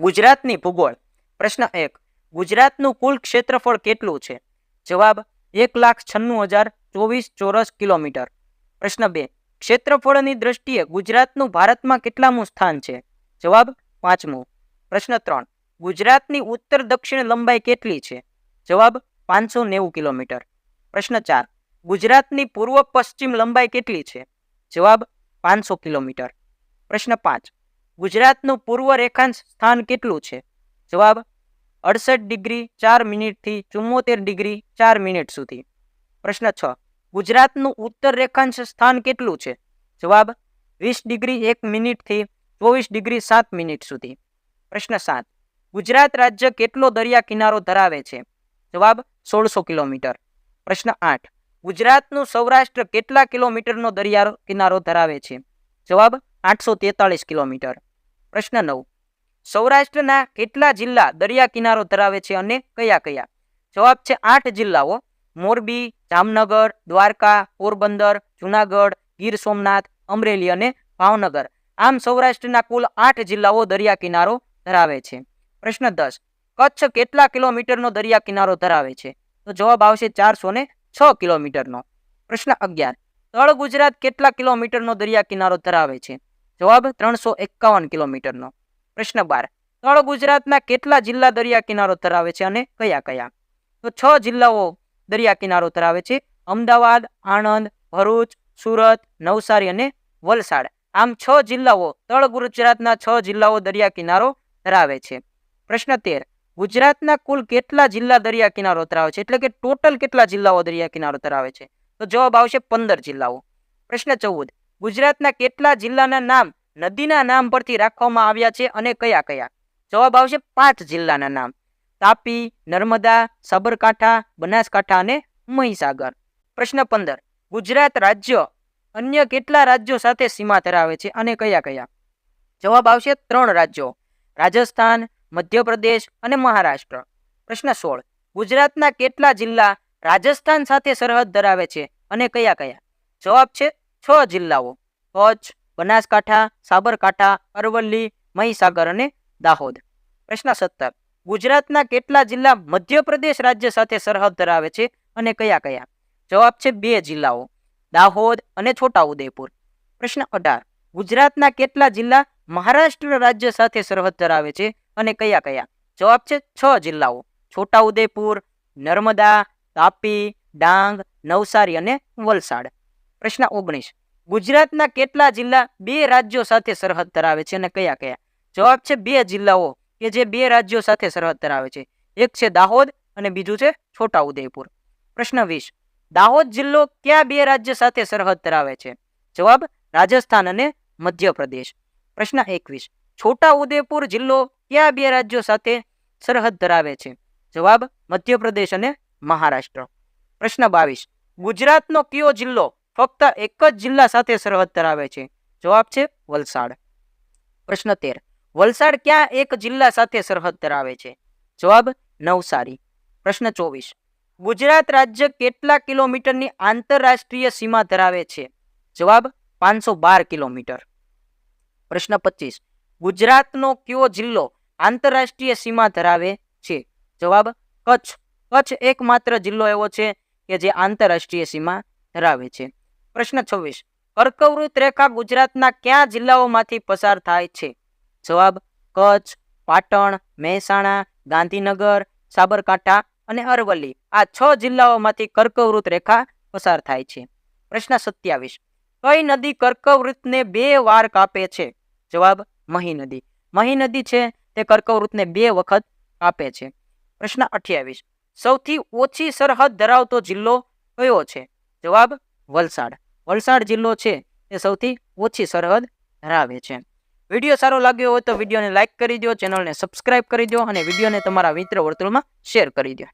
ગુજરાતની ભૂગોળ. પ્રશ્ન એક, ગુજરાતનું કુલ ક્ષેત્રફળ કેટલું છે? જવાબ, એક લાખ છન્નું હજાર ચોવીસ ચોરસ કિલોમીટર. પ્રશ્ન બે, ક્ષેત્રફળની દ્રષ્ટિએ ગુજરાતનું ભારતમાં કેટલામું સ્થાન છે? જવાબ, પાંચમું. પ્રશ્ન ત્રણ, ગુજરાતની ઉત્તર દક્ષિણ લંબાઈ કેટલી છે? જવાબ, પાંચસો નેવું કિલોમીટર. પ્રશ્ન ચાર, ગુજરાતની પૂર્વ પશ્ચિમ લંબાઈ કેટલી છે? જવાબ, પાંચસો કિલોમીટર. પ્રશ્ન પાંચ ગુજરાતનું પૂર્વ રેખાંશ સ્થાન કેટલું છે? જવાબ, અડસઠ ડિગ્રી ચાર મિનિટથી ચુમ્મોતેર ડિગ્રી ચાર મિનિટ સુધી. પ્રશ્ન છ, ગુજરાતનું ઉત્તર રેખાંશ સ્થાન કેટલું છે? જવાબ, વીસ ડિગ્રી એક મિનિટથી ચોવીસ ડિગ્રી સાત મિનિટ સુધી. પ્રશ્ન સાત, ગુજરાત રાજ્ય કેટલો દરિયા કિનારો ધરાવે છે? જવાબ, સોળસો કિલોમીટર. પ્રશ્ન આઠ, ગુજરાતનું સૌરાષ્ટ્ર કેટલા કિલોમીટરનો દરિયા કિનારો ધરાવે છે? જવાબ, આઠસો કિલોમીટર. પ્રશ્ન નવ. સૌરાષ્ટ્રના કેટલા જિલ્લા દરિયા કિનારો ધરાવે છે અને કયા કયા? જવાબ છે આઠ જિલ્લાઓ. મોરબી, જામનગર, દ્વારકા, પોરબંદર, જુનાગઢ, ગીર સોમનાથ, અમરેલી અને ભાવનગર. આમ સૌરાષ્ટ્રના કુલ આઠ જિલ્લાઓ દરિયા કિનારો ધરાવે છે. પ્રશ્ન દસ. કચ્છ કેટલા કિલોમીટરનો દરિયા કિનારો ધરાવે છે? તો જવાબ આવશે ચારસો ને છ કિલોમીટરનો. પ્રશ્ન અગિયાર. તળ ગુજરાત કેટલા કિલોમીટરનો દરિયા કિનારો ધરાવે છે? જવાબ ત્રણસો એકાવન કિલોમીટરનો. પ્રશ્ન બાર, તળ ગુજરાતના કેટલા જિલ્લા દરિયા કિનારો ધરાવે છે અને કયા કયા? તો છ જિલ્લાઓ દરિયા કિનારો ધરાવે છે. અમદાવાદ, આણંદ, ભરૂચ, સુરત, નવસારી અને વલસાડ. આમ છ જિલ્લાઓ, તળ ગુજરાતના છ જિલ્લાઓ દરિયા કિનારો ધરાવે છે. પ્રશ્ન તેર, ગુજરાતના કુલ કેટલા જિલ્લા દરિયા કિનારો ધરાવે છે? એટલે કે ટોટલ કેટલા જિલ્લાઓ દરિયા કિનારો ધરાવે છે? તો જવાબ આવશે પંદર જિલ્લાઓ. પ્રશ્ન ચૌદ ગુજરાતના કેટલા જિલ્લાના નામ નદીના નામ પરથી રાખવામાં આવ્યા છે અને કયા કયા? જવાબ આવશે પાંચ જિલ્લાના નામ. તાપી, નર્મદા, સાબરકાંઠા, બનાસકાંઠા અને મહીસાગર. પ્રશ્ન પંદર. ગુજરાત રાજ્ય અન્ય કેટલા રાજ્યો સાથે સીમા ધરાવે છે અને કયા કયા? જવાબ આવશે ત્રણ રાજ્યો. રાજસ્થાન, મધ્યપ્રદેશ અને મહારાષ્ટ્ર. પ્રશ્ન સોળ. ગુજરાતના કેટલા જિલ્લા રાજસ્થાન સાથે સરહદ ધરાવે છે અને કયા કયા? જવાબ છે છ જિલ્લાઓ કચ્છ, બનાસકાંઠા, સાબરકાંઠા, અરવલ્લી, મહીસાગર અને દાહોદ. પ્રશ્ન સત્તર. ગુજરાતના કેટલા જિલ્લા મધ્યપ્રદેશ રાજ્ય સાથે સરહદ ધરાવે છે અને કયા કયા? જવાબ છે બે જિલ્લાઓ દાહોદ અને છોટાઉદેપુર. પ્રશ્ન અઢાર. ગુજરાતના કેટલા જિલ્લા મહારાષ્ટ્ર રાજ્ય સાથે સરહદ ધરાવે છે અને કયા કયા? જવાબ છે છ જિલ્લાઓ છોટાઉદેપુર, નર્મદા, તાપી, ડાંગ, નવસારી અને વલસાડ. પ્રશ્ન ઓગણીસ. ગુજરાતના કેટલા જિલ્લા બે રાજ્યો સાથે સરહદ ધરાવે છે અને કયા કયા? જવાબ છે બે જિલ્લાઓ કે જે બે રાજ્યો સાથે સરહદ ધરાવે છે. એક છે દાહોદ અને બીજું છે છોટાઉદેપુર. પ્રશ્ન વીસ. દાહોદ જિલ્લો કયા બે રાજ્ય સાથે સરહદ ધરાવે છે? જવાબ રાજસ્થાન અને મધ્યપ્રદેશ. પ્રશ્ન એકવીસ. છોટાઉદેપુર જિલ્લો કયા બે રાજ્યો સાથે સરહદ ધરાવે છે? જવાબ મધ્યપ્રદેશ અને મહારાષ્ટ્ર. પ્રશ્ન બાવીસ. ગુજરાતનો કયો જિલ્લો ફક્ત એક જ જિલ્લા સાથે સરહદ ધરાવે છે. જવાબ છે વલસાડ. પ્રશ્ન તેર. વલસાડ ક્યાં એક જિલ્લા સાથે સરહદ ધરાવે છે? જવાબ નવસારી. પ્રશ્ન ચોવીસ. ગુજરાત રાજ્ય કેટલા કિલોમીટરની આંતરરાષ્ટ્રીય સીમા ધરાવે છે? જવાબ પાંચસો બાર કિલોમીટર. પ્રશ્ન પચીસ. ગુજરાતનો કયો જિલ્લો આંતરરાષ્ટ્રીય સીમા ધરાવે છે? જવાબ કચ્છ. કચ્છ એકમાત્ર જિલ્લો એવો છે કે જે આંતરરાષ્ટ્રીય સીમા ધરાવે છે. પ્રશ્ન છવ્વીસ. કર્કવૃત રેખા ગુજરાતના કયા જિલ્લાઓમાંથી પસાર થાય છે? જવાબ, કચ્છ, પાટણ, મહેસાણા, ગાંધીનગર, સાબરકાંઠા અને અરવલ્લી. આ છ જિલ્લાઓમાંથી કર્કવૃત રેખા પસાર થાય છે. પ્રશ્ન સત્યાવીસ. કઈ નદી કર્કવૃતને બે વાર કાપે છે? જવાબ, મહી નદી. મહી નદી છે તે કર્કવૃતને બે વખત કાપે છે. પ્રશ્ન અઠ્યાવીસ. સૌથી ઓછી સરહદ ધરાવતો જિલ્લો કયો છે? જવાબ, વલસાડ. વલસાડ જિલ્લો છે, તે સૌથી ઓછી સરહદ ધરાવે છે. વીડિયો સારો લાગ્યો હોય તો વિડીયોને લાઇક કરી દો ચેનલને સબસ્ક્રાઇબ કરી દો અને વિડીયોને તમારા મિત્ર વર્તુળમાં શેર કરી દો